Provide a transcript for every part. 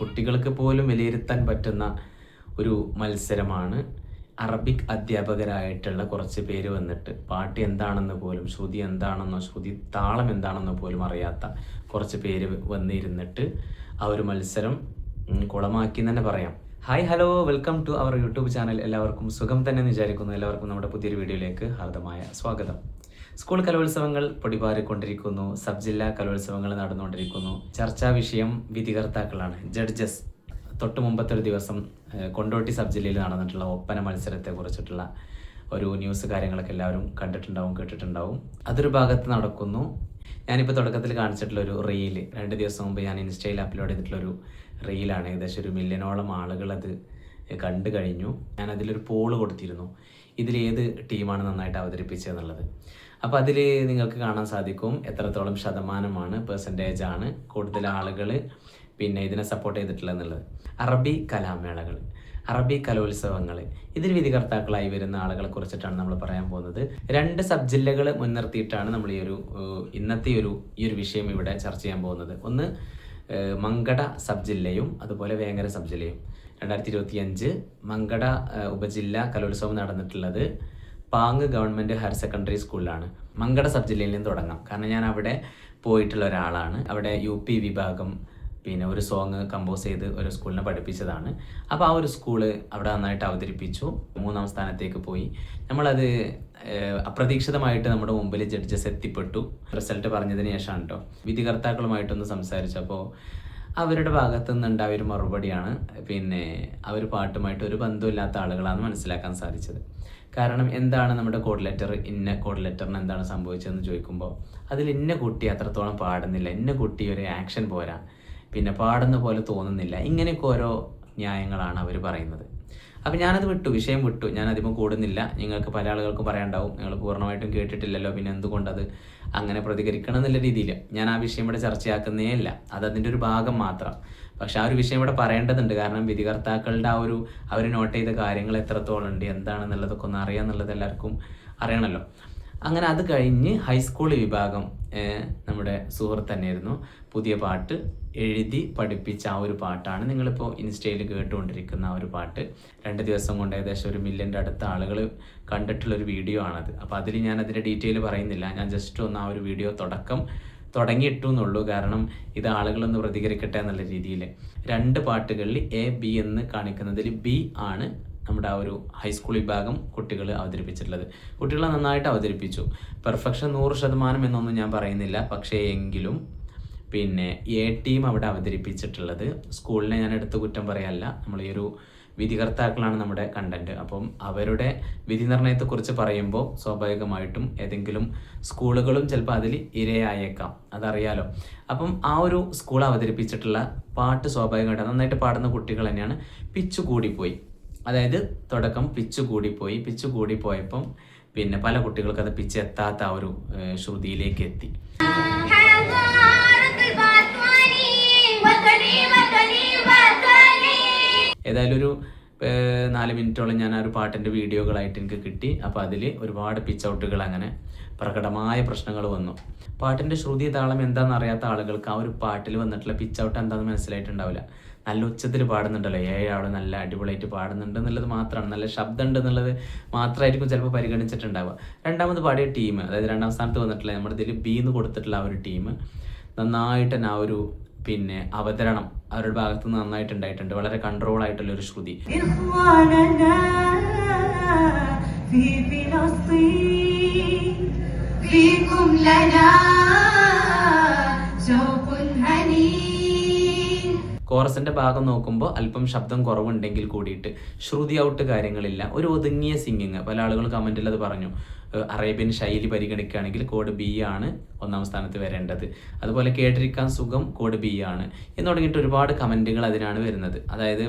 കുട്ടികൾക്ക് പോലും വിലയിരുത്താൻ പറ്റുന്ന ഒരു മത്സരമാണ്. അറബിക് അധ്യാപകരായിട്ടുള്ള കുറച്ച് പേര് വന്നിട്ട് പാട്ട് എന്താണെന്ന് പോലും ശ്രുതി എന്താണെന്നോ ശ്രുതി താളം എന്താണെന്നോ പോലും അറിയാത്ത കുറച്ച് പേര് വന്നിരുന്നിട്ട് ആ ഒരു മത്സരം കുളമാക്കി തന്നെ പറയാം. Hi hello welcome to our YouTube channel എല്ലാവർക്കും സുഖം തന്നെ വിചാരിക്കുന്നു. എല്ലാവർക്കും നമ്മുടെ പുതിയൊരു വീഡിയോയിലേക്ക് ഹാർദമായ സ്വാഗതം. സ്കൂൾ കലോത്സവങ്ങൾ പൊടിപാറിക്കൊണ്ടിരിക്കുന്നു. സബ് ജില്ലാ കലോത്സവങ്ങൾ നടന്നുകൊണ്ടിരിക്കുന്നു. ചർച്ചാ വിഷയം വിധികർത്താക്കളാണ്. ജഡ്ജസ് തൊട്ട് മുമ്പത്തെ ഒരു ദിവസം കൊണ്ടോട്ടി സബ് ജില്ലയിൽ നടന്നിട്ടുള്ള ഒപ്പന മത്സരത്തെ കുറിച്ചിട്ടുള്ള ഒരു ന്യൂസ് കാര്യങ്ങളൊക്കെ എല്ലാവരും കണ്ടിട്ടുണ്ടാവും കേട്ടിട്ടുണ്ടാവും. അതൊരു ഭാഗത്ത് നടക്കുന്നു. ഞാനിപ്പോൾ തുടക്കത്തിൽ കാണിച്ചിട്ടുള്ള ഒരു റീൽ. രണ്ട് ദിവസം മുമ്പ് ഞാൻ ഇൻസ്റ്റയിൽ അപ്ലോഡ് ചെയ്തിട്ടുള്ള ഒരു റീലാണ്. ഏകദേശം ഒരു മില്യനോളം ആളുകൾ അത് കണ്ടു കഴിഞ്ഞു. ഞാൻ അതിലൊരു പോൾ കൊടുത്തിരുന്നു. ഇതിൽ ഏത് ടീമാണ് നന്നായിട്ട് അവതരിപ്പിച്ചതെന്നുള്ളത്. അപ്പോൾ അതിൽ നിങ്ങൾക്ക് കാണാൻ സാധിക്കും എത്രത്തോളം ശതമാനമാണ് പെർസെന്റേജ് ആണ് കൂടുതൽ ആളുകൾ പിന്നെ ഇതിനെ സപ്പോർട്ട് ചെയ്തിട്ടുള്ളത് എന്നുള്ളത് അറബി കലാമേളകൾ അറബി കലോത്സവങ്ങൾ ഇതിൽ വിധികർത്താക്കളായി വരുന്ന ആളുകളെ കുറിച്ചിട്ടാണ് നമ്മൾ പറയാൻ പോകുന്നത്. രണ്ട് സബ് ജില്ലകൾ മുൻനിർത്തിയിട്ടാണ് നമ്മൾ ഈ ഒരു ഇന്നത്തെ ഒരു ഈ ഒരു വിഷയം ഇവിടെ ചർച്ച ചെയ്യാൻ പോകുന്നത്. ഒന്ന് മങ്കട സബ് ജില്ലയും അതുപോലെ വേങ്ങര സബ് ജില്ലയും രണ്ടായിരത്തി ഇരുപത്തി അഞ്ച് മങ്കട ഉപജില്ല കലോത്സവം നടന്നിട്ടുള്ളത് പാങ് ഗവൺമെന്റ് ഹയർ സെക്കൻഡറി സ്കൂളിലാണ്. മങ്കട സബ് ജില്ലയിൽ നിന്ന് തുടങ്ങാം. കാരണം ഞാൻ അവിടെ പോയിട്ടുള്ള ഒരാളാണ്. അവിടെ യു പി വിഭാഗം പിന്നെ ഒരു സോങ് കമ്പോസ് ചെയ്ത് ഒരു സ്കൂളിനെ പഠിപ്പിച്ചതാണ്. അപ്പോൾ ആ ഒരു സ്കൂൾ അവിടെ നന്നായിട്ട് അവതരിപ്പിച്ചു. മൂന്നാം സ്ഥാനത്തേക്ക് പോയി. നമ്മളത് അപ്രതീക്ഷിതമായിട്ട് നമ്മുടെ മുമ്പിൽ ജഡ്ജസ് എത്തിപ്പെട്ടു. റിസൾട്ട് പറഞ്ഞതിന് ശേഷമാണ് കേട്ടോ വിധികർത്താക്കളുമായിട്ടൊന്ന് സംസാരിച്ചപ്പോൾ അവരുടെ ഭാഗത്തു നിന്നുണ്ടായ ഒരു മറുപടിയാണ്. പിന്നെ അവർ പാട്ടുമായിട്ട് ഒരു ബന്ധമില്ലാത്ത ആളുകളാണെന്ന് മനസ്സിലാക്കാൻ സാധിച്ചത്. കാരണം എന്താണ് നമ്മുടെ കോഡ് ലെറ്റർ ഇന്ന കോഡ് ലെറ്ററിന് എന്താണ് സംഭവിച്ചതെന്ന് ചോദിക്കുമ്പോൾ അതിൽ ഇന്ന കുട്ടി അത്രത്തോളം പാടുന്നില്ല. ഇന്ന കുട്ടി ഒരു ആക്ഷൻ പോരാ. പിന്നെ പാടുന്ന പോലെ തോന്നുന്നില്ല. ഇങ്ങനെയൊക്കെ ഓരോ ന്യായങ്ങളാണ് അവർ പറയുന്നത്. അപ്പം ഞാനത് വിട്ടു വിഷയം വിട്ടു. ഞാൻ അതിമ കൂടുന്നില്ല. നിങ്ങൾക്ക് പല ആളുകൾക്കും പറയാണ്ടാവും നിങ്ങൾ പൂർണമായിട്ടും കേട്ടിട്ടില്ലല്ലോ. പിന്നെ എന്തുകൊണ്ടത് അങ്ങനെ പ്രതികരിക്കണം എന്നുള്ള രീതിയിൽ ഞാൻ ആ വിഷയം ഇവിടെ ചർച്ചയാക്കുന്നേ അല്ല. അത് അതിന്റെ ഒരു ഭാഗം മാത്രം. പക്ഷെ ആ ഒരു വിഷയം ഇവിടെ പറയേണ്ടതുണ്ട്. കാരണം വിധികർത്താക്കളുടെ ആ ഒരു അവർ നോട്ട് ചെയ്ത കാര്യങ്ങൾ എത്രത്തോളം ഉണ്ട് എന്താണെന്നുള്ളതൊക്കെ ഒന്ന് അറിയാന്നുള്ളത് എല്ലാവർക്കും അറിയണമല്ലോ അങ്ങനെ അത് കഴിഞ്ഞ് ഹൈസ്കൂൾ വിഭാഗം നമ്മുടെ സുഹൃത്ത് തന്നെയായിരുന്നു. പുതിയ പാട്ട് എഴുതി പഠിപ്പിച്ച ആ ഒരു പാട്ടാണ്. നിങ്ങളിപ്പോൾ ഇൻസ്റ്റയിൽ കേട്ടുകൊണ്ടിരിക്കുന്ന ആ ഒരു പാട്ട്. രണ്ട് ദിവസം കൊണ്ട് ഏകദേശം ഒരു മില്യന്റെ അടുത്ത ആളുകൾ കണ്ടിട്ടുള്ള ഒരു വീഡിയോ ആണത്. അപ്പോൾ അതിൽ ഞാൻ അതിന്റെ ഡീറ്റെയിൽ പറയുന്നില്ല. ഞാൻ ജസ്റ്റ് ഒന്ന് ആ ഒരു വീഡിയോ തുടക്കം തുടങ്ങിയിട്ടു എന്നുള്ളൂ. കാരണം ഇത് ആളുകളൊന്ന് പ്രതികരിക്കട്ടെ എന്നുള്ള രീതിയിൽ. രണ്ട് പാട്ടുകളിൽ എ ബി എന്ന് കാണിക്കുന്നതിൽ ബി ആണ് നമ്മുടെ ആ ഒരു ഹൈസ്കൂൾ വിഭാഗം കുട്ടികൾ അവതരിപ്പിച്ചിട്ടുള്ളത്. കുട്ടികളെ നന്നായിട്ട് അവതരിപ്പിച്ചു. പെർഫെക്ഷൻ നൂറ് ശതമാനം എന്നൊന്നും ഞാൻ പറയുന്നില്ല. പക്ഷേ എങ്കിലും പിന്നെ എ ടീം അവിടെ അവതരിപ്പിച്ചിട്ടുള്ളത്. സ്കൂളിനെ ഞാൻ എടുത്ത് കുറ്റം പറയല്ല. നമ്മൾ ഈ ഒരു വിധികർത്താക്കളാണ് നമ്മുടെ കണ്ടന്റ് അപ്പം അവരുടെ വിധി നിർണയത്തെക്കുറിച്ച് പറയുമ്പോൾ സ്വാഭാവികമായിട്ടും ഏതെങ്കിലും സ്കൂളുകളും ചിലപ്പോൾ അതിൽ ഇരയായേക്കാം. അതറിയാലോ. അപ്പം ആ ഒരു സ്കൂൾ അവതരിപ്പിച്ചിട്ടുള്ള പാട്ട് സ്വാഭാവികമായിട്ട് നന്നായിട്ട് പാടുന്ന കുട്ടികൾ തന്നെയാണ്. പിച്ചു കൂടിപ്പോയി അതായത് തുടക്കം പിച്ച് കൂടിപ്പോയി. പിച്ച് കൂടിപ്പോയപ്പം പിന്നെ പല കുട്ടികൾക്കത് പിച്ച് എത്താത്ത ആ ഒരു ശ്രുതിയിലേക്ക് എത്തി. ഏതായാലും ഒരു നാല് മിനിറ്റോളം ഞാൻ ആ ഒരു പാട്ടിന്റെ വീഡിയോകളായിട്ട് എനിക്ക് കിട്ടി. അപ്പോൾ അതിൽ ഒരുപാട് പിച്ച് ഔട്ടുകൾ അങ്ങനെ പ്രകടമായ പ്രശ്നങ്ങൾ വന്നു. പാട്ടിന്റെ ശ്രുതി താളം എന്താണെന്ന് അറിയാത്ത ആളുകൾക്ക് ആ ഒരു പാട്ടിൽ വന്നിട്ടുള്ള പിച്ച് ഔട്ട് എന്താണെന്ന് മനസ്സിലായിട്ടുണ്ടാവില്ല. നല്ല ഉച്ചത്തിൽ പാടുന്നുണ്ടല്ലോ ഏഴ് ആൾ നല്ല അടിപൊളിയായിട്ട് പാടുന്നുണ്ട് എന്നുള്ളത് മാത്രമാണ് നല്ല ശബ്ദം ഉണ്ട് എന്നുള്ളത് മാത്രമായിരിക്കും ചിലപ്പോൾ പരിഗണിച്ചിട്ടുണ്ടാവുക രണ്ടാമത് പാടിയ ടീം അതായത് രണ്ടാം സ്ഥാനത്ത് വന്നിട്ടുള്ള നമ്മുടെ ഇതിൽ ബി എന്ന് കൊടുത്തിട്ടുള്ള ആ ഒരു ടീം നന്നായിട്ട് തന്നെ ആ ഒരു പിന്നെ അവതരണം അവരുടെ ഭാഗത്ത് നിന്ന് നന്നായിട്ട് ഉണ്ടായിട്ടുണ്ട് വളരെ കൺട്രോൾ ആയിട്ടുള്ള ഒരു ശ്രുതി إخواننا في فلسطين فيكم لنا കോറസിന്റെ ഭാഗം നോക്കുമ്പോൾ അല്പം ശബ്ദം കുറവുണ്ടെങ്കിൽ കൂടിയിട്ട് ശ്രുതി ഔട്ട് കാര്യങ്ങളില്ല. ഒരു ഒതുങ്ങിയ സിംഗിങ് പല ആളുകൾ കമന്റിൽ അത് പറഞ്ഞു. അറേബ്യൻ ശൈലി പരിഗണിക്കുകയാണെങ്കിൽ കോഡ് ബി ആണ് ഒന്നാം സ്ഥാനത്ത് വരേണ്ടത്. അതുപോലെ കേട്ടിരിക്കാൻ സുഖം കോഡ് ബി ആണ്. എന്ന് തുടങ്ങിയിട്ട് ഒരുപാട് കമന്റുകൾ അതിനാണ് വരുന്നത്. അതായത്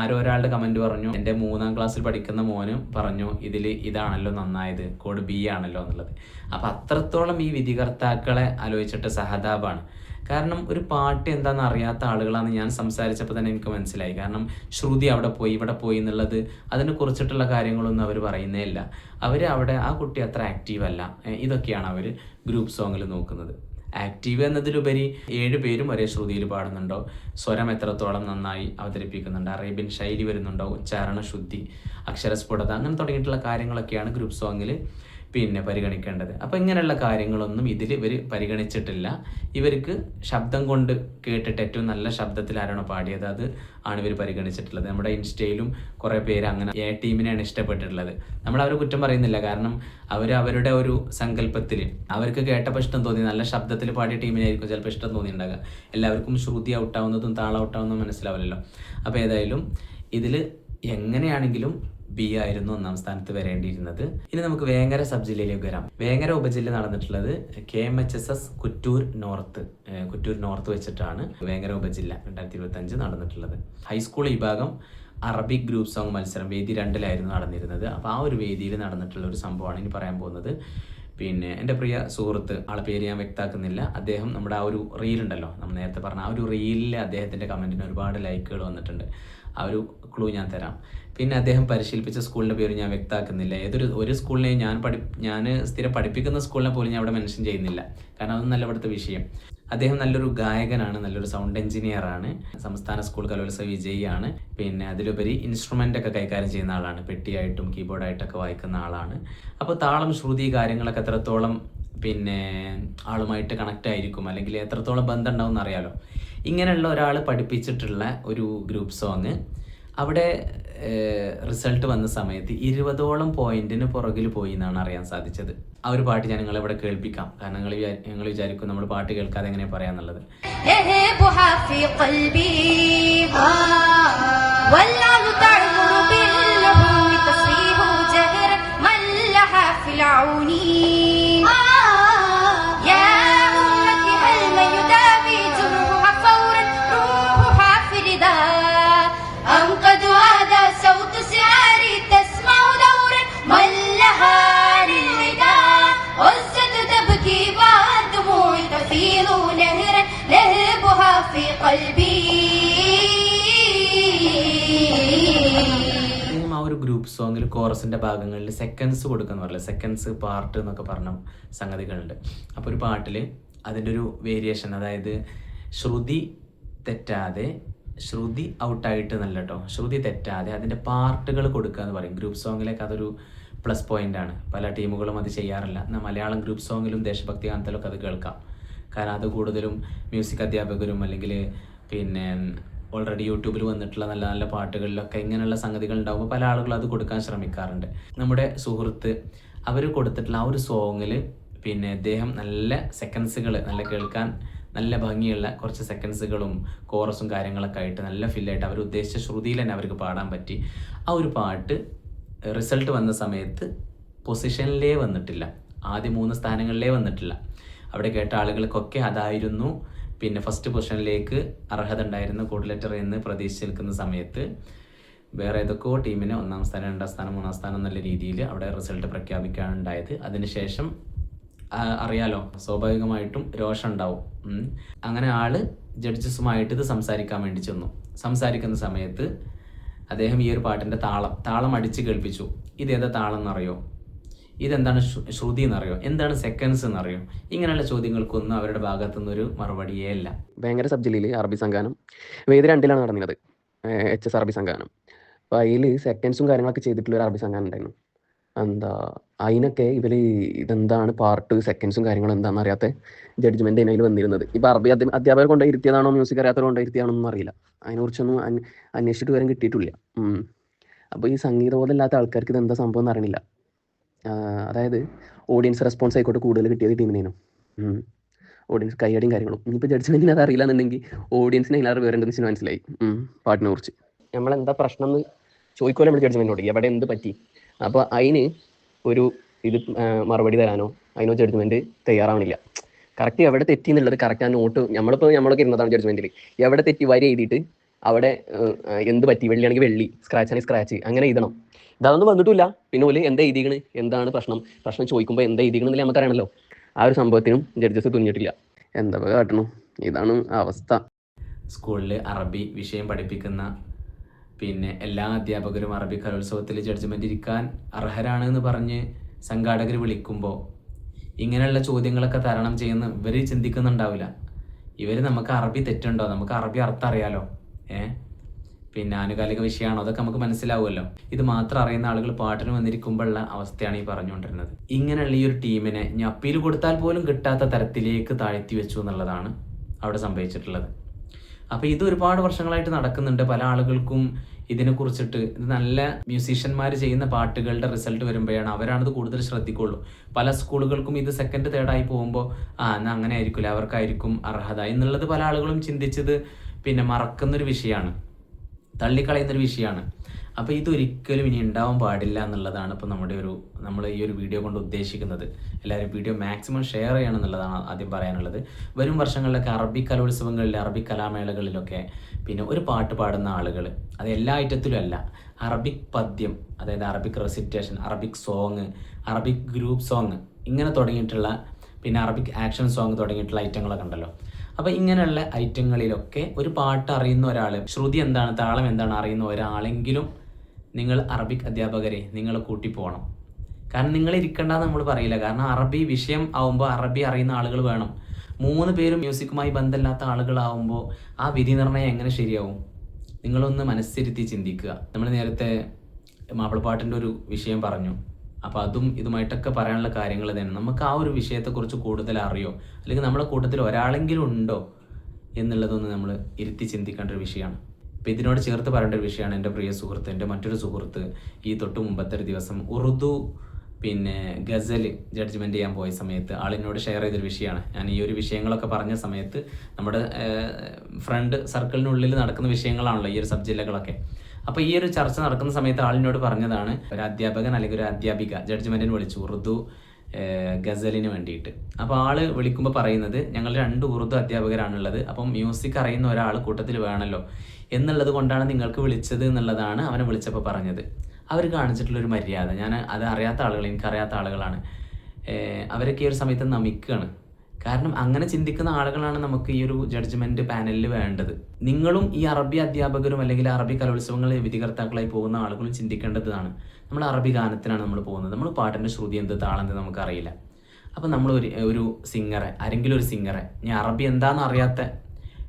ആരോ ഒരാളുടെ കമന്റ് പറഞ്ഞു എന്റെ മൂന്നാം ക്ലാസ്സിൽ പഠിക്കുന്ന മോനും പറഞ്ഞു ഇതിൽ ഇതാണല്ലോ നന്നായത് കോഡ് ബി ആണല്ലോ എന്നുള്ളത്. അപ്പം അത്രത്തോളം ഈ വിധികർത്താക്കളെ ആലോചിച്ചിട്ട് സഹതാപാണ്. കാരണം ഒരു പാട്ട് എന്താണെന്ന് അറിയാത്ത ആളുകളാണ് ഞാൻ സംസാരിച്ചപ്പോൾ തന്നെ എനിക്ക് മനസ്സിലായി. കാരണം ശ്രുതി അവിടെ പോയി ഇവിടെ പോയി എന്നുള്ളത് അതിനെ കുറിച്ചിട്ടുള്ള കാര്യങ്ങളൊന്നും അവർ പറയുന്നേ ഇല്ല. അവർ അവിടെ ആ കുട്ടി അത്ര ആക്റ്റീവ് അല്ല. ഇതൊക്കെയാണ് അവർ ഗ്രൂപ്പ് സോങ്ങിൽ നോക്കുന്നത്. ആക്റ്റീവ് എന്നതിലുപരി ഏഴ് പേരും ഒരേ ശ്രുതിയിൽ പാടുന്നുണ്ടോ? സ്വരം എത്രത്തോളം നന്നായി അവതരിപ്പിക്കുന്നുണ്ട്? അറേബ്യൻ ശൈലി വരുന്നുണ്ടോ? ഉച്ചാരണ ശുദ്ധി അക്ഷരസ്ഫുടത അങ്ങനെ തുടങ്ങിയിട്ടുള്ള കാര്യങ്ങളൊക്കെയാണ് ഗ്രൂപ്പ് സോങ്ങിൽ പിന്നെ പരിഗണിക്കേണ്ടത്. അപ്പോൾ ഇങ്ങനെയുള്ള കാര്യങ്ങളൊന്നും ഇതിൽ ഇവർ പരിഗണിച്ചിട്ടില്ല. ഇവർക്ക് ശബ്ദം കൊണ്ട് കേട്ടിട്ട് ഏറ്റവും നല്ല ശബ്ദത്തിൽ ആരാണോ പാടിയത് അത് ആണ് ഇവർ പരിഗണിച്ചിട്ടുള്ളത്. നമ്മുടെ ഇൻസ്റ്റയിലും കുറേ പേര് അങ്ങനെ എ ടീമിനെയാണ് ഇഷ്ടപ്പെട്ടിട്ടുള്ളത്. നമ്മൾ അവരെ കുറ്റം പറയുന്നില്ല. കാരണം അവർ അവരുടെ ഒരു സങ്കല്പത്തിൽ അവർക്ക് കേട്ടപ്പോൾ ഇഷ്ടം തോന്നി. നല്ല ശബ്ദത്തിൽ പാടിയ ടീമിനായിരിക്കും ചിലപ്പോൾ ഇഷ്ടം തോന്നിയിട്ടുണ്ടാകുക എല്ലാവർക്കും ശ്രുതി ഔട്ടാവുന്നതും താളം ഔട്ടാവുന്നതും മനസ്സിലാവില്ലല്ലോ. അപ്പോൾ ഏതായാലും ഇതിൽ എങ്ങനെയാണെങ്കിലും ബി ആയിരുന്നു ഒന്നാം സ്ഥാനത്ത് വരേണ്ടിയിരുന്നത്. ഇനി നമുക്ക് വേങ്ങര സബ് ജില്ലയിലേക്ക് വരാം. വേങ്ങര ഉപജില്ല നടന്നിട്ടുള്ളത് K M H S S Kuttoor north Kuttoor north വെച്ചിട്ടാണ് വേങ്ങര ഉപജില്ല രണ്ടായിരത്തി ഇരുപത്തി അഞ്ച് നടന്നിട്ടുള്ളത്. ഹൈസ്കൂൾ വിഭാഗം അറബിക് ഗ്രൂപ്പ് സോങ് മത്സരം വേദി രണ്ടിലായിരുന്നു നടന്നിരുന്നത്. അപ്പോൾ ആ ഒരു വേദിയിൽ നടന്നിട്ടുള്ള ഒരു സംഭവമാണ് ഇനി പറയാൻ പോകുന്നത്. പിന്നെ എന്റെ പ്രിയ സുഹൃത്ത് ആളെ പേര് ഞാൻ വ്യക്താക്കുന്നില്ല അദ്ദേഹം നമ്മുടെ ആ ഒരു റീൽ ഉണ്ടല്ലോ നമ്മൾ നേരത്തെ പറഞ്ഞ ആ ഒരു റീലിൽ അദ്ദേഹത്തിന്റെ കമന്റിന് ഒരുപാട് ലൈക്കുകൾ വന്നിട്ടുണ്ട്. ആ ഒരു ക്ലൂ ഞാൻ തരാം. പിന്നെ അദ്ദേഹം പരിശീലിപ്പിച്ച സ്കൂളിന്റെ പേര് ഞാൻ വ്യക്തമാക്കുന്നില്ല. ഏതൊരു ഒരു സ്കൂളിനെയും ഞാൻ പഠി ഞാൻ സ്ഥിരം പഠിപ്പിക്കുന്ന സ്കൂളിനെ പോലും ഞാൻ അവിടെ മെൻഷൻ ചെയ്യുന്നില്ല. കാരണം അതൊന്നല്ല ഇവിടുത്തെ വിഷയം. അദ്ദേഹം നല്ലൊരു ഗായകനാണ് നല്ലൊരു സൗണ്ട് എഞ്ചിനീയർ ആണ്. സംസ്ഥാന സ്കൂൾ കലോത്സവ വിജയിയാണ്. പിന്നെ അതിലുപരി ഇൻസ്ട്രുമെന്റ് ഒക്കെ കൈകാര്യം ചെയ്യുന്ന ആളാണ്. പെട്ടിയായിട്ടും കീബോർഡായിട്ടൊക്കെ വായിക്കുന്ന ആളാണ്. അപ്പോൾ താളം ശ്രുതി കാര്യങ്ങളൊക്കെ എത്രത്തോളം പിന്നെ ആളുമായിട്ട് കണക്റ്റ് ആയിരിക്കും? അല്ലെങ്കിൽ എത്രത്തോളം ബന്ധം ഉണ്ടാവും എന്നറിയാലോ. ഇങ്ങനെയുള്ള ഒരാൾ പഠിപ്പിച്ചിട്ടുള്ള ഒരു ഗ്രൂപ്പ് സോങ്. അവിടെ റിസൾട്ട് വന്ന സമയത്ത് ഇരുപതോളം പോയിന്റിന് പുറകിൽ പോയി എന്നാണ് അറിയാൻ സാധിച്ചത്. ആ ഒരു പാട്ട് ഞാൻ നിങ്ങളെ ഇവിടെ കേൾപ്പിക്കാം. കാരണം നിങ്ങൾ ഞങ്ങൾ വിചാരിക്കും നമ്മൾ പാട്ട് കേൾക്കാതെ എങ്ങനെ പറയാന്നുള്ളത്. ആ ഒരു ഗ്രൂപ്പ് സോങ്ങിൽ കോറസിന്റെ ഭാഗങ്ങളിൽ സെക്കൻഡ്സ് കൊടുക്കുന്ന പറയില്ല സെക്കൻഡ്സ് പാർട്ട് എന്നൊക്കെ പറഞ്ഞ സംഗതികളുണ്ട്. അപ്പോൾ ഒരു പാട്ടിൽ അതിന്റെ ഒരു വേരിയേഷൻ അതായത് ശ്രുതി തെറ്റാതെ ശ്രുതി ഔട്ടായിട്ട് നല്ല കേട്ടോ ശ്രുതി തെറ്റാതെ അതിന്റെ പാർട്ടുകൾ കൊടുക്കുക എന്ന് പറയും. ഗ്രൂപ്പ് സോങ്ങിലേക്ക് അതൊരു പ്ലസ് പോയിന്റ് ആണ്. പല ടീമുകളും അത് ചെയ്യാറില്ല. എന്നാൽ മലയാളം ഗ്രൂപ്പ് സോങ്ങിലും ദേശഭക്തി ഗാനത്തിലൊക്കെ അത് കേൾക്കാം. കാരണം അത് കൂടുതലും മ്യൂസിക് അധ്യാപകരും അല്ലെങ്കിൽ പിന്നെ ഓൾറെഡി യൂട്യൂബിൽ വന്നിട്ടുള്ള നല്ല നല്ല പാട്ടുകളിലൊക്കെ ഇങ്ങനെയുള്ള സംഗതികൾ ഉണ്ടാകുമ്പോൾ പല ആളുകളും അത് കൊടുക്കാൻ ശ്രമിക്കാറുണ്ട്. നമ്മുടെ സുഹൃത്ത് അവർ കൊടുത്തിട്ടുള്ള ആ ഒരു സോങ്ങിൽ പിന്നെ അദ്ദേഹം നല്ല സെക്കൻഡ്സുകൾ നല്ല കേൾക്കാൻ നല്ല ഭംഗിയുള്ള കുറച്ച് സെക്കൻഡ്സുകളും കോറസും കാര്യങ്ങളൊക്കെ ആയിട്ട് നല്ല ഫില്ലായിട്ട് അവർ ഉദ്ദേശിച്ച ശ്രുതിയിൽ തന്നെ അവർക്ക് പാടാൻ പറ്റി. ആ ഒരു പാട്ട് റിസൾട്ട് വന്ന സമയത്ത് പൊസിഷനിലേ വന്നിട്ടില്ല. ആദ്യ മൂന്ന് സ്ഥാനങ്ങളിലേ വന്നിട്ടില്ല. അവിടെ കേട്ട ആളുകൾക്കൊക്കെ അതായിരുന്നു. പിന്നെ ഫസ്റ്റ് പൊസിഷനിലേക്ക് അർഹത ഉണ്ടായിരുന്ന കോഡ് ലെറ്റർ എന്ന് പ്രതീക്ഷിച്ച് നിൽക്കുന്ന സമയത്ത് വേറെ ഏതൊക്കെയോ ടീമിന് ഒന്നാം സ്ഥാനം രണ്ടാം സ്ഥാനം മൂന്നാം സ്ഥാനം എന്നുള്ള രീതിയിൽ അവിടെ റിസൾട്ട് പ്രഖ്യാപിക്കുകയാണ് ഉണ്ടായത്. അതിനുശേഷം അറിയാലോ സ്വാഭാവികമായിട്ടും രോഷം ഉണ്ടാവും. അങ്ങനെ ആൾ ജഡ്ജസുമായിട്ട് ഇത് സംസാരിക്കാൻ വേണ്ടി ചെന്നു. സംസാരിക്കുന്ന സമയത്ത് അദ്ദേഹം ഈ ഒരു പാട്ടിന്റെ താളം താളം അടിച്ച് കേൾപ്പിച്ചു. ഇതേതാ താളം എന്നറിയോ ഇതെന്താണ് ശ്രു- ശ്രുതി എന്നറിയോ എന്താണ് സെക്കൻഡ്സ് എന്നറിയോ ഇങ്ങനെയുള്ള ചോദ്യങ്ങൾക്കൊന്നും അവരുടെ ഭാഗത്തുനിന്ന് ഒരു മറുപടിയേ അല്ല ഭയങ്കര സബ് ജില്ലയിൽ അറബി സംഘാനം. വേദി രണ്ടിലാണ് നടന്നത്. എച്ച് എസ് അറബി സംഘാനം. അപ്പോൾ അതിൽ സെക്കൻഡ്സും കാര്യങ്ങളൊക്കെ ചെയ്തിട്ടുള്ള ഒരു അറബി സംഘാനം ഉണ്ടായിരുന്നു. എന്താ അതിനൊക്കെ ഇവർ ഇതെന്താണ് പാർട്ട് സെക്കൻഡ്സും കാര്യങ്ങളും എന്താണെന്ന് അറിയാത്ത ജഡ്ജ്മെന്റ് അതിൽ വന്നിരുന്നത്. ഇപ്പോൾ അറബി അധ്യ- അധ്യാപകർ കൊണ്ട് ഇരുത്തിയതാണോ മ്യൂസിക് അറിയാത്തവർ കൊണ്ട് ഇരുത്തിയാണോ ഒന്നും അറിയില്ല. അതിനെക്കുറിച്ചൊന്നും അന്വ- അന്വേഷിച്ചിട്ട് വരാൻ കിട്ടിയിട്ടില്ല. അപ്പോൾ ഈ സംഗീതബോധം ഇല്ലാത്ത ആൾക്കാർക്ക് ഇത് എന്താ സംഭവം എന്ന് അറിയണില്ല. ആഹ് അതായത് ഓഡിയൻസ് റെസ്പോൺസ് ആയിക്കോട്ടെ കൂടുതൽ കിട്ടിയത് ടീമിനേനു. ഓഡിയൻസ് കൈയടിയും കാര്യങ്ങളും. ഇനിയിപ്പോൾ ജഡ്ജ്മെന്റിന് അത് അറിയില്ല എന്നുണ്ടെങ്കിൽ ഓഡിയൻസിന് എല്ലാവരും വേറെ എന്തെന്ന് മനസ്സിലായി. പാട്ടിനെ കുറിച്ച്. നമ്മളെന്താ പ്രശ്നം എന്ന് ചോദിക്കുമല്ലോ നമ്മൾ ജഡ്ജ്മെന്റിനോട് എവിടെ എന്ത് പറ്റി? അപ്പോൾ അതിന് ഒരു ഇത് മറുപടി തരാനോ? അതിനോ ജഡ്ജ്മെന്റ് തയ്യാറാവണില്ല. കറക്റ്റ് എവിടെ തെറ്റി എന്നുള്ളത് കറക്റ്റ് ആ നോട്ട് നമ്മളിപ്പോൾ നമ്മളൊക്കെ ഇരുന്നതാണ് ജഡ്ജ്മെന്റിൽ എവിടെ തെറ്റി? വരി എഴുതിയിട്ട് അവിടെ എന്ത് പറ്റി? വെള്ളിയാണെങ്കിൽ വെള്ളി സ്ക്രാച്ച് ആണെങ്കിൽ സ്ക്രാച്ച് അങ്ങനെ എഴുതണം. ഇതൊന്നും വന്നിട്ടില്ല. പിന്നെ ഓൽ എന്താ എഴുതിക്കണ്? എന്താണ് പ്രശ്നം? പ്രശ്നം ചോദിക്കുമ്പോൾ എന്താ എഴുതിക്കണെന്നില്ല നമുക്കറിയണല്ലോ ആ ഒരു സംഭവത്തിനും ജഡ്ജസ് തുന്നിയിട്ടില്ല. എന്താ കാട്ടണു? ഇതാണ് അവസ്ഥ. സ്കൂളിൽ അറബി വിഷയം പഠിപ്പിക്കുന്ന പിന്നെ എല്ലാ അധ്യാപകരും അറബി കലോത്സവത്തിൽ ജഡ്ജ്മെന്റ് ഇരിക്കാൻ അർഹരാണ് എന്ന് പറഞ്ഞ് സംഘാടകർ വിളിക്കുമ്പോൾ ഇങ്ങനെയുള്ള ചോദ്യങ്ങളൊക്കെ തരണം ചെയ്യുന്ന ഇവർ ചിന്തിക്കുന്നുണ്ടാവില്ല. ഇവർ നമുക്ക് അറബി തെറ്റുണ്ടോ? നമുക്ക് അറബി അർത്ഥം അറിയാലോ? ഏ? പിന്നെ ആനുകാലിക വിഷയമാണോ? അതൊക്കെ നമുക്ക് മനസ്സിലാവുമല്ലോ. ഇത് മാത്രം അറിയുന്ന ആളുകൾ പാട്ടിന് വന്നിരിക്കുമ്പോഴുള്ള അവസ്ഥയാണ് ഈ പറഞ്ഞുകൊണ്ടിരുന്നത്. ഇങ്ങനെയുള്ള ഈ ഒരു ടീമിനെ ഞാൻ അപ്പീൽ കൊടുത്താൽ പോലും കിട്ടാത്ത തരത്തിലേക്ക് താഴ്ത്തി വെച്ചു എന്നുള്ളതാണ് അവിടെ സംഭവിച്ചിട്ടുള്ളത്. അപ്പോൾ ഇത് ഒരുപാട് വർഷങ്ങളായിട്ട് നടക്കുന്നുണ്ട്. പല ആളുകൾക്കും ഇതിനെ കുറിച്ചിട്ട് ഇത് നല്ല മ്യൂസീഷ്യന്മാർ ചെയ്യുന്ന പാട്ടുകളുടെ റിസൾട്ട് വരുമ്പോഴാണ് അവരാണത് കൂടുതൽ ശ്രദ്ധിക്കുള്ളൂ. പല സ്കൂളുകൾക്കും ഇത് സെക്കൻഡ് തേർഡായി പോകുമ്പോൾ ആ എന്നാൽ അങ്ങനെ ആയിരിക്കില്ല അവർക്കായിരിക്കും അർഹത എന്നുള്ളത് പല ആളുകളും ചിന്തിച്ചത് പിന്നെ മറക്കുന്നൊരു വിഷയമാണ്. തള്ളിക്കളയുന്നൊരു വിഷയമാണ്. അപ്പോൾ ഇതൊരിക്കലും ഇനി ഉണ്ടാവാൻ പാടില്ല എന്നുള്ളതാണ് ഇപ്പോൾ നമ്മുടെ ഒരു നമ്മൾ ഈ ഒരു വീഡിയോ കൊണ്ട് ഉദ്ദേശിക്കുന്നത്. എല്ലാവരും വീഡിയോ മാക്സിമം ഷെയർ ചെയ്യണം എന്നുള്ളതാണ് ആദ്യം പറയാനുള്ളത്. വരും വർഷങ്ങളിലൊക്കെ അറബി കലോത്സവങ്ങളിൽ അറബി കലാമേളകളിലൊക്കെ പിന്നെ ഒരു പാട്ട് പാടുന്ന ആളുകൾ അത് എല്ലാ ഐറ്റത്തിലും അല്ല. അറബിക് പദ്യം അതായത് Arabic recitation Arabic song Arabic group song ഇങ്ങനെ തുടങ്ങിയിട്ടുള്ള പിന്നെ അറബിക് ആക്ഷൻ സോങ് തുടങ്ങിയിട്ടുള്ള ഐറ്റങ്ങളൊക്കെ ഉണ്ടല്ലോ. അപ്പോൾ ഇങ്ങനെയുള്ള ഐറ്റങ്ങളിലൊക്കെ ഒരു പാട്ട് അറിയുന്ന ഒരാൾ ശ്രുതി എന്താണ് താളം എന്താണ് അറിയുന്ന ഒരാളെങ്കിലും നിങ്ങൾ അറബിക് അധ്യാപകരെ നിങ്ങൾ കൂട്ടി പോകണം കാരണം നിങ്ങൾ ഇരിക്കേണ്ടെന്ന് നമ്മൾ പറയില്ല. കാരണം അറബി വിഷയം ആവുമ്പോൾ അറബി അറിയുന്ന ആളുകൾ വേണം. മൂന്ന് പേരും മ്യൂസിക്കുമായി ബന്ധമില്ലാത്ത ആളുകളാവുമ്പോൾ ആ വിധി നിർണയം എങ്ങനെ ശരിയാവും? നിങ്ങളൊന്ന് മനസ്സിരുത്തി ചിന്തിക്കുക. നമ്മൾ നേരത്തെ മാപ്പിളപ്പാട്ടിന്റെ ഒരു വിഷയം പറഞ്ഞു. അപ്പോൾ അതും ഇതുമായിട്ടൊക്കെ പറയാനുള്ള കാര്യങ്ങൾ തന്നെ നമുക്ക് ആ ഒരു വിഷയത്തെക്കുറിച്ച് കൂടുതൽ അറിയോ? അല്ലെങ്കിൽ നമ്മുടെ കൂട്ടത്തിൽ ഒരാളെങ്കിലും ഉണ്ടോ എന്നുള്ളതൊന്ന് നമ്മൾ ഇരുത്തി ചിന്തിക്കേണ്ട ഒരു വിഷയമാണ്. അപ്പോൾ ഇതിനോട് ചേർത്ത് പറയേണ്ട ഒരു വിഷയമാണ് എന്റെ പ്രിയ സുഹൃത്ത് എന്റെ മറ്റൊരു സുഹൃത്ത് ഈ തൊട്ട് മുമ്പത്തെ ഒരു ദിവസം ഉറുദു പിന്നെ ഗസൽ ജഡ്ജ്മെന്റ് ചെയ്യാൻ പോയ സമയത്ത് ആളിനോട് ഷെയർ ചെയ്തൊരു വിഷയമാണ്. ഞാൻ ഈ ഒരു വിഷയങ്ങളൊക്കെ പറഞ്ഞ സമയത്ത് നമ്മുടെ ഫ്രണ്ട് സർക്കിളിനുള്ളിൽ നടക്കുന്ന വിഷയങ്ങളാണല്ലോ ഈ ഒരു സബ് ജില്ലകളൊക്കെ അപ്പോൾ ഈ ഒരു ചർച്ച നടക്കുന്ന സമയത്ത് ആളിനോട് പറഞ്ഞതാണ് ഒരു അധ്യാപകൻ അല്ലെങ്കിൽ ഒരു അധ്യാപിക ജഡ്ജ്മെന്റിന് വിളിച്ചു ഉറുദു ഗസലിന് വേണ്ടിയിട്ട്. അപ്പോൾ ആൾ വിളിക്കുമ്പോൾ പറയുന്നത് ഞങ്ങൾ രണ്ട് ഉറുദു അധ്യാപകരാണുള്ളത് അപ്പം മ്യൂസിക് അറിയുന്ന ഒരാൾ കൂട്ടത്തിൽ വേണമല്ലോ എന്നുള്ളത് കൊണ്ടാണ് നിങ്ങൾക്ക് വിളിച്ചത് എന്നുള്ളതാണ് അവനെ വിളിച്ചപ്പോൾ പറഞ്ഞത്. അവർ കാണിച്ചിട്ടുള്ളൊരു മര്യാദ. ഞാൻ അത് അറിയാത്ത ആളുകൾ എനിക്കറിയാത്ത ആളുകളാണ്. അവരൊക്കെ ഈ ഒരു സമയത്ത് നമിക്കുകയാണ് കാരണം അങ്ങനെ ചിന്തിക്കുന്ന ആളുകളാണ് നമുക്ക് ഈ ഒരു ജഡ്ജ്മെന്റ് പാനലിൽ വേണ്ടത്. നിങ്ങളും ഈ അറബി അധ്യാപകരും അല്ലെങ്കിൽ അറബി കലോത്സവങ്ങളിൽ വിധികർത്താക്കളായി പോകുന്ന ആളുകളും ചിന്തിക്കേണ്ടതാണ്. നമ്മൾ അറബി ഗാനത്തിനാണ് നമ്മൾ പോകുന്നത്. നമ്മൾ പാട്ടിന്റെ ശ്രുതി എന്ത് താളം എന്ത് നമുക്കറിയില്ല അപ്പം നമ്മൾ ഒരു ഒരു സിംഗറെ ആരെങ്കിലും ഒരു സിംഗറെ ഞാൻ അറബി എന്താണെന്ന് അറിയാത്ത?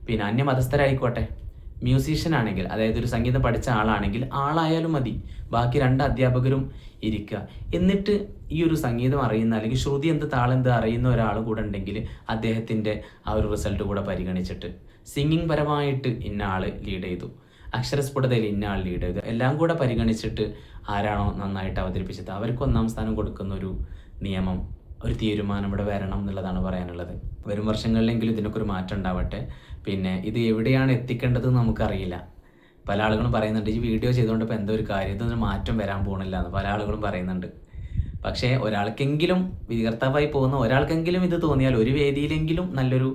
പിന്നെ അന്യമതസ്ഥരായിക്കോട്ടെ? മ്യൂസീഷ്യൻ ആണെങ്കിൽ അതായത് ഒരു സംഗീതം പഠിച്ച ആളാണെങ്കിൽ ആളായാലും മതി. ബാക്കി രണ്ട് അധ്യാപകരും ഇരിക്കുക. എന്നിട്ട് ഈ ഒരു സംഗീതം അറിയുന്ന അല്ലെങ്കിൽ ശ്രുതി എന്ത് താളെന്ത് അറിയുന്ന ഒരാൾ കൂടെ ഉണ്ടെങ്കിൽ അദ്ദേഹത്തിന്റെ ആ ഒരു റിസൾട്ട് കൂടെ പരിഗണിച്ചിട്ട് സിംഗിങ് പരമായിട്ട് ഇന്ന ആൾ ലീഡ് ചെയ്തു. അക്ഷരസ്ഫുടതയിൽ ഇന്ന ആൾ ലീഡ് ചെയ്തു. എല്ലാം കൂടെ പരിഗണിച്ചിട്ട് ആരാണോ നന്നായിട്ട് അവതരിപ്പിച്ചത്. അവർക്ക് ഒന്നാം സ്ഥാനം കൊടുക്കുന്ന ഒരു നിയമം ഒരു തീരുമാനം ഇവിടെ വരണം എന്നുള്ളതാണ് പറയാനുള്ളത്. വരും വർഷങ്ങളിലെങ്കിലും ഇതിനൊക്കെ ഒരു മാറ്റം ഉണ്ടാവട്ടെ. പിന്നെ ഇത് എവിടെയാണ് എത്തിക്കേണ്ടതെന്ന് നമുക്കറിയില്ല. പല ആളുകളും പറയുന്നുണ്ട് ഈ വീഡിയോ ചെയ്തുകൊണ്ട് ഇപ്പോൾ എന്തോ ഒരു കാര്യം ഇതൊന്നും മാറ്റം വരാൻ പോകണില്ല എന്ന് പല ആളുകളും പറയുന്നുണ്ട്. പക്ഷേ ഒരാൾക്കെങ്കിലും വികർത്താവായി പോകുന്ന ഒരാൾക്കെങ്കിലും ഇത് തോന്നിയാൽ ഒരു വേദിയിലെങ്കിലും നല്ലൊരു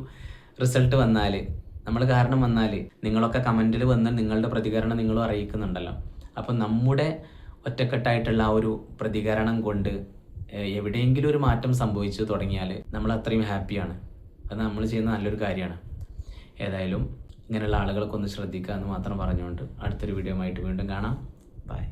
റിസൾട്ട് വന്നാൽ നമ്മൾ കാരണം വന്നാൽ നിങ്ങളൊക്കെ കമന്റിൽ വന്ന് നിങ്ങളുടെ പ്രതികരണം നിങ്ങളും അറിയിക്കുന്നുണ്ടല്ലോ. അപ്പം നമ്മുടെ ഒറ്റക്കെട്ടായിട്ടുള്ള ആ ഒരു പ്രതികരണം കൊണ്ട് എവിടെയെങ്കിലും ഒരു മാറ്റം സംഭവിച്ചു തുടങ്ങിയാൽ നമ്മൾ അത്രയും ഹാപ്പിയാണ്. അത് നമ്മൾ ചെയ്യുന്ന നല്ലൊരു കാര്യമാണ്. ഏതായാലും ഇങ്ങനെയുള്ള ആളുകൾക്കൊന്ന് ശ്രദ്ധിക്കുക എന്ന് മാത്രം പറഞ്ഞുകൊണ്ട് അടുത്തൊരു വീഡിയോ ആയിട്ട് വീണ്ടും കാണാം. ബൈ